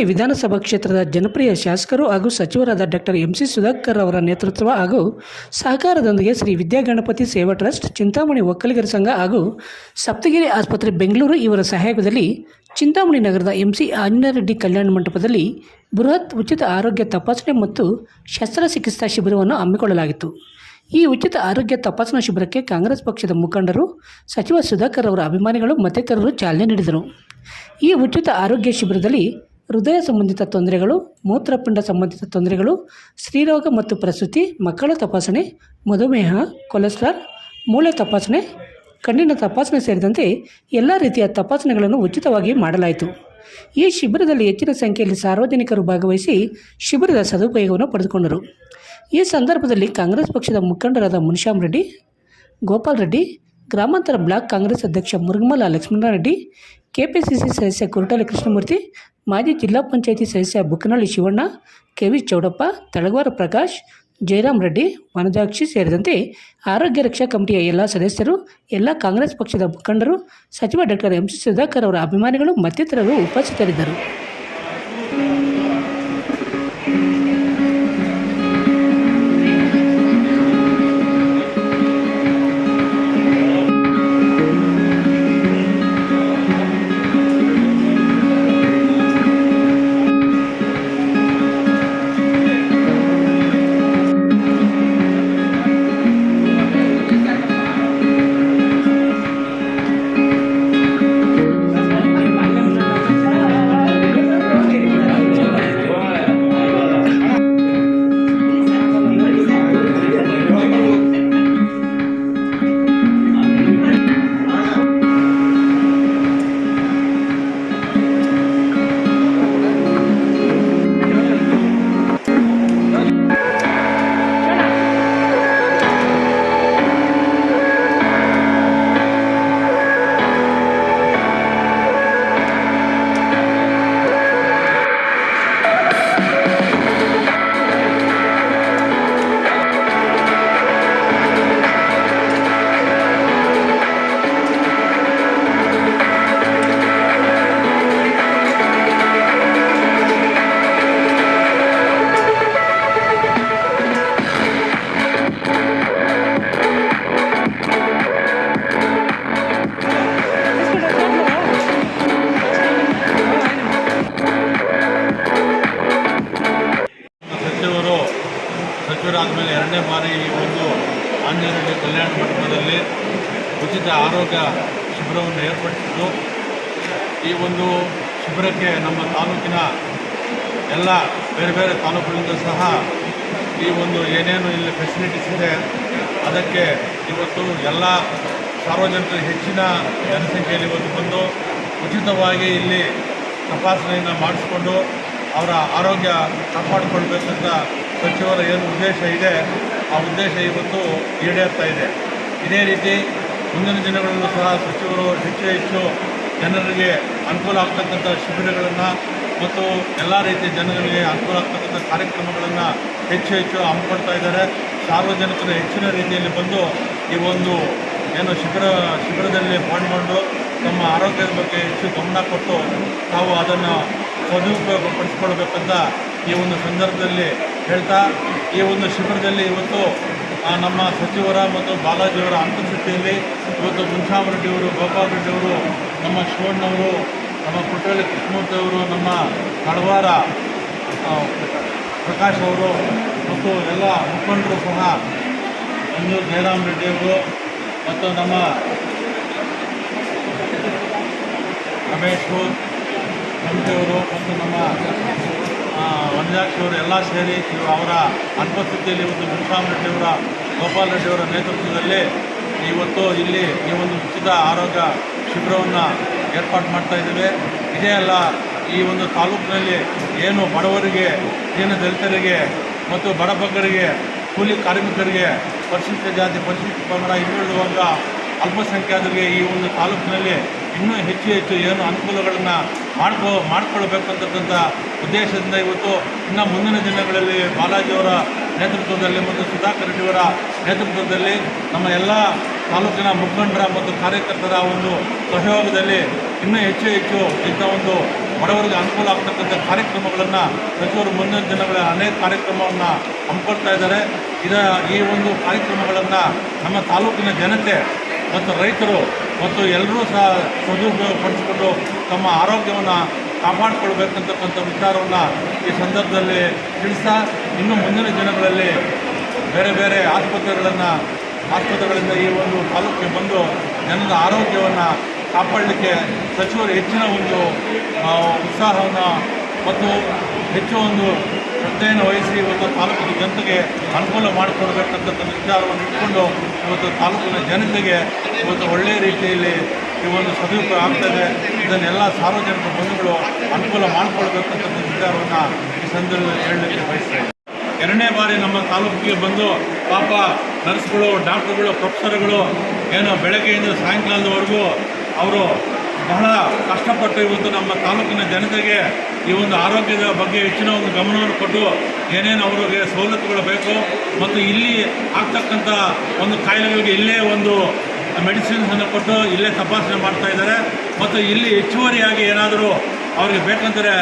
ಚಿಂತಾಮಣಿ ವಿಧಾನಸಭಾ ಕ್ಷೇತ್ರದ ಜನಪ್ರಿಯ ಶಾಸಕರು ಹಾಗೂ ಸಚಿವರಾದ ಡಾಕ್ಟರ್ ಎಂ ಸಿ ಸುಧಾಕರ್ ಅವರ ನೇತೃತ್ವ ಹಾಗೂ ಸಹಕಾರದೊಂದಿಗೆ ಶ್ರೀ ವಿದ್ಯಾಗಣಪತಿ ಸೇವಾ ಟ್ರಸ್ಟ್, ಚಿಂತಾಮಣಿ ಒಕ್ಕಲಿಗರ ಸಂಘ ಹಾಗೂ ಸಪ್ತಗಿರಿ ಆಸ್ಪತ್ರೆ ಬೆಂಗಳೂರು ಇವರ ಸಹಯೋಗದಲ್ಲಿ ಚಿಂತಾಮಣಿ ನಗರದ ಎಂ ಸಿ ಆಂಜನರೆಡ್ಡಿ ಕಲ್ಯಾಣ ಮಂಟಪದಲ್ಲಿ ಬೃಹತ್ ಉಚಿತ ಆರೋಗ್ಯ ತಪಾಸಣೆ ಮತ್ತು ಶಸ್ತ್ರಚಿಕಿತ್ಸಾ ಶಿಬಿರವನ್ನು ಹಮ್ಮಿಕೊಳ್ಳಲಾಗಿತ್ತು. ಈ ಉಚಿತ ಆರೋಗ್ಯ ತಪಾಸಣಾ ಶಿಬಿರಕ್ಕೆ ಕಾಂಗ್ರೆಸ್ ಪಕ್ಷದ ಮುಖಂಡರು, ಸಚಿವ ಸುಧಾಕರ್ ಅವರ ಅಭಿಮಾನಿಗಳು ಮತ್ತಿತರರು ಚಾಲನೆ ನೀಡಿದರು. ಈ ಉಚಿತ ಆರೋಗ್ಯ ಶಿಬಿರದಲ್ಲಿ ಹೃದಯ ಸಂಬಂಧಿತ ತೊಂದರೆಗಳು, ಮೂತ್ರಪಿಂಡ ಸಂಬಂಧಿತ ತೊಂದರೆಗಳು, ಸ್ತ್ರೀರೋಗ ಮತ್ತು ಪ್ರಸೂತಿ, ಮಕ್ಕಳ ತಪಾಸಣೆ, ಮಧುಮೇಹ, ಕೊಲೆಸ್ಟ್ರಾಲ್, ಮೂಳೆ ತಪಾಸಣೆ, ಕಣ್ಣಿನ ತಪಾಸಣೆ ಸೇರಿದಂತೆ ಎಲ್ಲ ರೀತಿಯ ತಪಾಸಣೆಗಳನ್ನು ಉಚಿತವಾಗಿ ಮಾಡಲಾಯಿತು. ಈ ಶಿಬಿರದಲ್ಲಿ ಹೆಚ್ಚಿನ ಸಂಖ್ಯೆಯಲ್ಲಿ ಸಾರ್ವಜನಿಕರು ಭಾಗವಹಿಸಿ ಶಿಬಿರದ ಸದುಪಯೋಗವನ್ನು ಪಡೆದುಕೊಂಡರು. ಈ ಸಂದರ್ಭದಲ್ಲಿ ಕಾಂಗ್ರೆಸ್ ಪಕ್ಷದ ಮುಖಂಡರಾದ ಮುನಿಶಾಮ್ ರೆಡ್ಡಿ, ಗೋಪಾಲ್ ರೆಡ್ಡಿ, ಗ್ರಾಮಾಂತರ ಬ್ಲಾಕ್ ಕಾಂಗ್ರೆಸ್ ಅಧ್ಯಕ್ಷ ಮುರುಗಮಲ ಲಕ್ಷ್ಮಣರೆಡ್ಡಿ ಕೆಪಿಸಿಸಿ ಸದಸ್ಯ ಕುರುಟಲಿ ಕೃಷ್ಣಮೂರ್ತಿ ಮಾಜಿ ಜಿಲ್ಲಾ ಪಂಚಾಯಿತಿ ಸದಸ್ಯ ಬುಕ್ಕನಹಳ್ಳಿ ಶಿವಣ್ಣ, ಕೆವಿ ಚೌಡಪ್ಪ, ತಳಗವಾರ ಪ್ರಕಾಶ್, ಜಯರಾಮ್ ರೆಡ್ಡಿ, ವನಜಾಕ್ಷಿ ಸೇರಿದಂತೆ ಆರೋಗ್ಯ ರಕ್ಷಾ ಕಮಿಟಿಯ ಎಲ್ಲ ಸದಸ್ಯರು, ಎಲ್ಲ ಕಾಂಗ್ರೆಸ್ ಪಕ್ಷದ ಮುಖಂಡರು, ಸಚಿವ ಡಾಕ್ಟರ್ ಎಂ ಸಿ ಸುಧಾಕರ್ ಅವರ ಅಭಿಮಾನಿಗಳು ಮತ್ತಿತರರು ಉಪಸ್ಥಿತರಿದ್ದರು. ಎರಡನೇ ಬಾರಿ ಈ ಒಂದು ಆಂಜನೇಯ ಕಲ್ಯಾಣ ಮಂಟಪದಲ್ಲಿ ಉಚಿತ ಆರೋಗ್ಯ ಶಿಬಿರವನ್ನು ಏರ್ಪಡಿಸಿದ್ದು, ಈ ಒಂದು ಶಿಬಿರಕ್ಕೆ ನಮ್ಮ ತಾಲೂಕಿನ ಎಲ್ಲ ಬೇರೆ ಬೇರೆ ತಾಲೂಕುಗಳಿಂದ ಸಹ ಈ ಒಂದು ಏನೇನು ಇಲ್ಲಿ ಫೆಸಿಲಿಟೀಸ್ ಇದೆ, ಅದಕ್ಕೆ ಇವತ್ತು ಎಲ್ಲ ಸಾರ್ವಜನಿಕರು ಹೆಚ್ಚಿನ ಜನಸಂಖ್ಯೆಯಲ್ಲಿ ಇವತ್ತು ಬಂದು ಉಚಿತವಾಗಿ ಇಲ್ಲಿ ತಪಾಸಣೆಯನ್ನು ಮಾಡಿಸ್ಕೊಂಡು ಅವರ ಆರೋಗ್ಯ ಕಾಪಾಡಿಕೊಳ್ಬೇಕಂತ ಸಚಿವರ ಏನು ಉದ್ದೇಶ ಇದೆ, ಆ ಉದ್ದೇಶ ಇವತ್ತು ಈಡೇರ್ತಾ ಇದೆ. ಇದೇ ರೀತಿ ಮುಂದಿನ ದಿನಗಳಲ್ಲೂ ಸಹ ಸಚಿವರು ಹೆಚ್ಚು ಹೆಚ್ಚು ಜನರಿಗೆ ಅನುಕೂಲ ಆಗ್ತಕ್ಕಂಥ ಶಿಬಿರಗಳನ್ನು ಮತ್ತು ಎಲ್ಲ ರೀತಿಯ ಜನಗಳಿಗೆ ಅನುಕೂಲ ಆಗ್ತಕ್ಕಂಥ ಕಾರ್ಯಕ್ರಮಗಳನ್ನು ಹೆಚ್ಚು ಹೆಚ್ಚು ಹಮ್ಮಿಕೊಳ್ತಾ ಇದ್ದಾರೆ. ಸಾರ್ವಜನಿಕರು ಹೆಚ್ಚಿನ ರೀತಿಯಲ್ಲಿ ಬಂದು ಈ ಒಂದು ಏನು ಶಿಬಿರ, ಶಿಬಿರದಲ್ಲಿ ಪಾಲ್ಗೊಂಡು ತಮ್ಮ ಆರೋಗ್ಯದ ಬಗ್ಗೆ ಹೆಚ್ಚು ಗಮನ ಕೊಟ್ಟು ತಾವು ಅದನ್ನು ಸದುಪಯೋಗಪಡಿಸ್ಕೊಳ್ಬೇಕಂತ ಈ ಒಂದು ಸಂದರ್ಭದಲ್ಲಿ ಹೇಳ್ತಾ ಈ ಒಂದು ಶಿಬಿರದಲ್ಲಿ ಇವತ್ತು ನಮ್ಮ ಸಚಿವರ ಮತ್ತು ಬಾಲಾಜಿಯವರ ಅಂತಸ್ಥಿತಿಯಲ್ಲಿ ಇವತ್ತು ಮುನ್ಸಾಮ್ ರೆಡ್ಡಿಯವರು, ಗೋಪಾಲ್ ರೆಡ್ಡಿಯವರು, ನಮ್ಮ ಶಿವಣ್ಣವರು, ನಮ್ಮ ಪುಟ್ಟಳ್ಳಿ ಕೃಷ್ಣಮೂರ್ತಿ ಅವರು, ನಮ್ಮ ಕಡವಾರ ಪ್ರಕಾಶ್ ಅವರು ಮತ್ತು ಎಲ್ಲ ಮುಖಂಡರು ಸಹ ಅಂಜು ಜಯರಾಮ್ ರೆಡ್ಡಿಯವರು ಮತ್ತು ನಮ್ಮ ರಮೇಶ್ ಅವರು ಮತ್ತು ನಮ್ಮ ವನಜಾಕ್ಷಿಯವರು ಎಲ್ಲ ಸೇರಿ ಅವರ ಅನುಪಸ್ಥಿತಿಯಲ್ಲಿ ಇವತ್ತು ಮುನಿಸ್ವಾಮಿ ರೆಡ್ಡಿಯವರ ಗೋಪಾಲ್ ರೆಡ್ಡಿಯವರ ನೇತೃತ್ವದಲ್ಲಿ ಇವತ್ತು ಇಲ್ಲಿ ಈ ಒಂದು ಉಚಿತ ಆರೋಗ್ಯ ಶಿಬಿರವನ್ನು ಏರ್ಪಾಡು ಮಾಡ್ತಾ ಇದ್ದೇವೆ. ಇದೇ ಅಲ್ಲ, ಈ ಒಂದು ತಾಲೂಕಿನಲ್ಲಿ ಏನು ಬಡವರಿಗೆ ಏನು ದಲಿತರಿಗೆ ಮತ್ತು ಬಡಬಗ್ಗರಿಗೆ ಕೂಲಿ ಕಾರ್ಮಿಕರಿಗೆ ಪರಿಶಿಷ್ಟ ಜಾತಿ, ಪರಿಶಿಷ್ಟ ಪಂಗಡ ಹಿಂದುಳಿದ ವರ್ಗ ಅಲ್ಪಸಂಖ್ಯಾತರಿಗೆ ಈ ಒಂದು ತಾಲೂಕಿನಲ್ಲಿ ಇನ್ನೂ ಹೆಚ್ಚು ಹೆಚ್ಚು ಏನು ಅನುಕೂಲಗಳನ್ನು ಮಾಡ್ಕೊ, ಮಾಡಿಕೊಳ್ಬೇಕಂತಕ್ಕಂಥ ಉದ್ದೇಶದಿಂದ ಇವತ್ತು ಇನ್ನು ಮುಂದಿನ ದಿನಗಳಲ್ಲಿ ಬಾಲಾಜಿಯವರ ನೇತೃತ್ವದಲ್ಲಿ ಮತ್ತು ಸುಧಾಕರ್ ರೆಡ್ಡಿಯವರ ನೇತೃತ್ವದಲ್ಲಿ ನಮ್ಮ ಎಲ್ಲ ತಾಲೂಕಿನ ಮುಖಂಡರ ಮತ್ತು ಕಾರ್ಯಕರ್ತರ ಒಂದು ಸಹಯೋಗದಲ್ಲಿ ಇನ್ನೂ ಹೆಚ್ಚು ಹೆಚ್ಚು ಇಂಥ ಒಂದು ಬಡವರಿಗೆ ಅನುಕೂಲ ಆಗ್ತಕ್ಕಂಥ ಕಾರ್ಯಕ್ರಮಗಳನ್ನು ಸಚಿವರು ಮುಂದಿನ ದಿನಗಳ ಅನೇಕ ಕಾರ್ಯಕ್ರಮವನ್ನು ಹಮ್ಮಿಕೊಳ್ತಾ ಇದ್ದಾರೆ. ಇದ, ಈ ಒಂದು ಕಾರ್ಯಕ್ರಮಗಳನ್ನು ನಮ್ಮ ತಾಲೂಕಿನ ಜನತೆ ಮತ್ತು ರೈತರು ಮತ್ತು ಎಲ್ಲರೂ ಸಹ ಸದುಪಯೋಗಪಡಿಸಿಕೊಂಡು ತಮ್ಮ ಆರೋಗ್ಯವನ್ನು ಕಾಪಾಡಿಕೊಳ್ಬೇಕಂತಕ್ಕಂಥ ವಿಚಾರವನ್ನು ಈ ಸಂದರ್ಭದಲ್ಲಿ ತಿಳಿಸ್ತಾ ಇನ್ನು ಮುಂದಿನ ದಿನಗಳಲ್ಲಿ ಬೇರೆ ಬೇರೆ ಆಸ್ಪತ್ರೆಗಳನ್ನು, ಆಸ್ಪತ್ರೆಗಳಿಂದ ಈ ಒಂದು ತಾಲೂಕಿಗೆ ಬಂದು ಜನರ ಆರೋಗ್ಯವನ್ನು ಕಾಪಾಡಲಿಕ್ಕೆ ಸಚಿವರು ಹೆಚ್ಚಿನ ಒಂದು ಉತ್ಸಾಹವನ್ನು ಮತ್ತು ಹೆಚ್ಚು ಒಂದು ಶ್ರದ್ಧೆಯನ್ನು ವಹಿಸಿ ಒಂದು ತಾಲೂಕಿನ ಜನತೆಗೆ ಅನುಕೂಲ ಮಾಡಿಕೊಡ್ಬೇಕಂತಕ್ಕಂಥ ವಿಚಾರವನ್ನು ಇಟ್ಕೊಂಡು ಇವತ್ತು ತಾಲೂಕಿನ ಜನತೆಗೆ ಇವತ್ತು ಒಳ್ಳೆಯ ರೀತಿಯಲ್ಲಿ ಈ ಒಂದು ಸದುಪಯೋಗ ಆಗ್ತದೆ ಇದನ್ನೆಲ್ಲ ಸಾರ್ವಜನಿಕ ಬಂಧುಗಳು ಅನುಕೂಲ ಮಾಡಿಕೊಳ್ಬೇಕಂತ ವಿಚಾರವನ್ನು ಈ ಸಂದರ್ಭದಲ್ಲಿ ಹೇಳಲಿಕ್ಕೆ ಬಯಸ್ತೇನೆ. ಎರಡನೇ ಬಾರಿ ನಮ್ಮ ತಾಲೂಕಿಗೆ ಬಂದು ಪಾಪ ನರ್ಸ್ಗಳು, ಡಾಕ್ಟರ್ಗಳು, ಪ್ರೊಫೆಸರ್ಗಳು ಏನು ಬೆಳಗ್ಗೆಯಿಂದ ಸಾಯಂಕಾಲದವರೆಗೂ ಅವರು ಬಹಳ ಕಷ್ಟಪಟ್ಟು ಇವತ್ತು ನಮ್ಮ ತಾಲೂಕಿನ ಜನತೆಗೆ ಈ ಒಂದು ಆರೋಗ್ಯದ ಬಗ್ಗೆ ಹೆಚ್ಚಿನ ಒಂದು ಗಮನವನ್ನು ಕೊಟ್ಟು ಏನೇನು ಅವರಿಗೆ ಸವಲತ್ತುಗಳು ಬೇಕು ಮತ್ತು ಇಲ್ಲಿ ಆಗ್ತಕ್ಕಂಥ ಒಂದು ಕಾಯಿಲೆಗಳಿಗೆ ಇಲ್ಲೇ ಒಂದು ಮೆಡಿಸಿನ್ಸನ್ನು ಕೊಟ್ಟು ಇಲ್ಲೇ ತಪಾಸಣೆ ಮಾಡ್ತಾ ಇದ್ದಾರೆ. ಮತ್ತು ಇಲ್ಲಿ ಹೆಚ್ಚುವರಿಯಾಗಿ ಏನಾದರೂ ಅವರಿಗೆ ಬೇಕಂದರೆ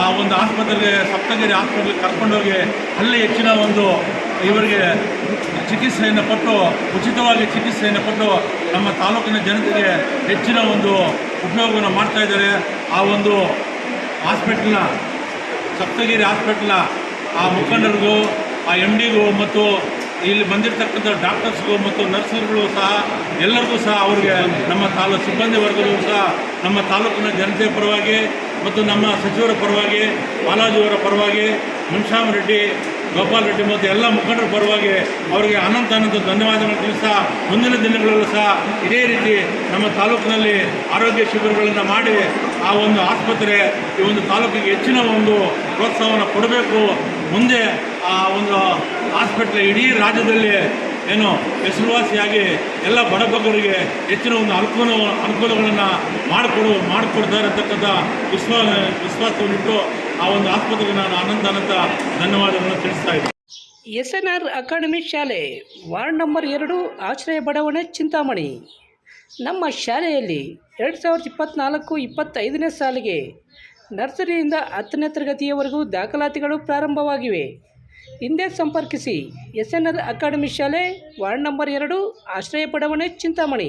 ಆ ಒಂದು ಆಸ್ಪತ್ರೆಗೆ, ಸಪ್ತಗಿರಿ ಆಸ್ಪತ್ರೆಗೆ ಕರ್ಕೊಂಡೋಗಿ ಅಲ್ಲಿ ಹೆಚ್ಚಿನ ಒಂದು ಇವರಿಗೆ ಚಿಕಿತ್ಸೆಯನ್ನು ಕೊಟ್ಟು, ಉಚಿತವಾಗಿ ಚಿಕಿತ್ಸೆಯನ್ನು ಕೊಟ್ಟು ನಮ್ಮ ತಾಲೂಕಿನ ಜನತೆಗೆ ಹೆಚ್ಚಿನ ಒಂದು ಉಪಯೋಗವನ್ನು ಮಾಡ್ತಾ ಇದ್ದಾರೆ, ಆ ಒಂದು ಹಾಸ್ಪಿಟ್ಲ್ನ ಸಪ್ತಗಿರಿ ಹಾಸ್ಪಿಟ್ಲ್ನ ಆ ಮುಖಂಡರಿಗೂ, ಆ ಎಂ ಡಿಗೂ ಮತ್ತು ಇಲ್ಲಿ ಬಂದಿರತಕ್ಕಂಥ ಡಾಕ್ಟರ್ಸ್ಗೂ ಮತ್ತು ನರ್ಸರ್ಗಳು ಸಹ, ಎಲ್ಲರಿಗೂ ಸಹ ಅವರಿಗೆ ನಮ್ಮ ತಾಲೂಕು ಸಿಬ್ಬಂದಿ ವರ್ಗದವರು ಸಹ, ನಮ್ಮ ತಾಲೂಕಿನ ಜನತೆಯ ಪರವಾಗಿ ಮತ್ತು ನಮ್ಮ ಸಚಿವರ ಪರವಾಗಿ ಬಾಲಾಜಿಯವರ ಪರವಾಗಿ ಮುನ್ಶಾಮ್ ರೆಡ್ಡಿ, ಗೋಪಾಲ್ ರೆಡ್ಡಿ ಮತ್ತು ಎಲ್ಲ ಮುಖಂಡರ ಪರವಾಗಿ ಅವರಿಗೆ ಅನಂತ ಅನಂತ ಧನ್ಯವಾದಗಳು ತಿಳಿಸ್ತಾ ಮುಂದಿನ ದಿನಗಳಲ್ಲೂ ಸಹ ಇದೇ ರೀತಿ ನಮ್ಮ ತಾಲೂಕಿನಲ್ಲಿ ಆರೋಗ್ಯ ಶಿಬಿರಗಳನ್ನು ಮಾಡಿ ಆ ಒಂದು ಆಸ್ಪತ್ರೆ, ಈ ಒಂದು ತಾಲೂಕಿಗೆ ಹೆಚ್ಚಿನ ಒಂದು ಪ್ರೋತ್ಸಾಹವನ್ನು ಕೊಡಬೇಕು. ಮುಂದೆ ಆ ಒಂದು ಹಾಸ್ಪಿಟ್ಲ್ ಇಡೀ ರಾಜ್ಯದಲ್ಲಿ ಏನು ಹೆಸರುವಾಸಿಯಾಗಿ ಎಲ್ಲ ಬಡಬಗ್ಗರಿಗೆ ಹೆಚ್ಚಿನ ಒಂದು ಅನುಕೂಲ, ಅನುಕೂಲಗಳನ್ನು ಮಾಡಿಕೊಡು ಮಾಡಿಕೊಡ್ತಾರೆ ಅಂತಕ್ಕಂಥ ವಿಶ್ವಾಸ, ವಿಶ್ವಾಸವನ್ನಿಟ್ಟು ಆ ಒಂದು ಆಸ್ಪತ್ರೆಗೆ ನಾನು ಅನಂತ ಅನಂತ ಧನ್ಯವಾದಗಳನ್ನು ತಿಳಿಸ್ತಾ ಇದ್ದೀನಿ. ಎಸ್ ಎನ್ ಆರ್ ಅಕಾಡೆಮಿ ಶಾಲೆ, ವಾರ್ಡ್ ನಂಬರ್ ಎರಡು, ಆಶ್ರಯ ಬಡಾವಣೆ, ಚಿಂತಾಮಣಿ. ನಮ್ಮ ಶಾಲೆಯಲ್ಲಿ ಎರಡು ಸಾವಿರದ ಇಪ್ಪತ್ತ್ನಾಲ್ಕು ಇಪ್ಪತ್ತೈದನೇ ಸಾಲಿಗೆ ನರ್ಸರಿಯಿಂದ ಹತ್ತನೇ ತರಗತಿಯವರೆಗೂ ದಾಖಲಾತಿಗಳು ಪ್ರಾರಂಭವಾಗಿವೆ. ಹಿಂದೆ ಸಂಪರ್ಕಿಸಿ ಎಸ್ ಎನ್ ಆರ್ ಅಕಾಡೆಮಿ ಶಾಲೆ, ವಾರ್ಡ್ ನಂಬರ್ ಎರಡು, ಆಶ್ರಯ ಬಡಾವಣೆ, ಚಿಂತಾಮಣಿ.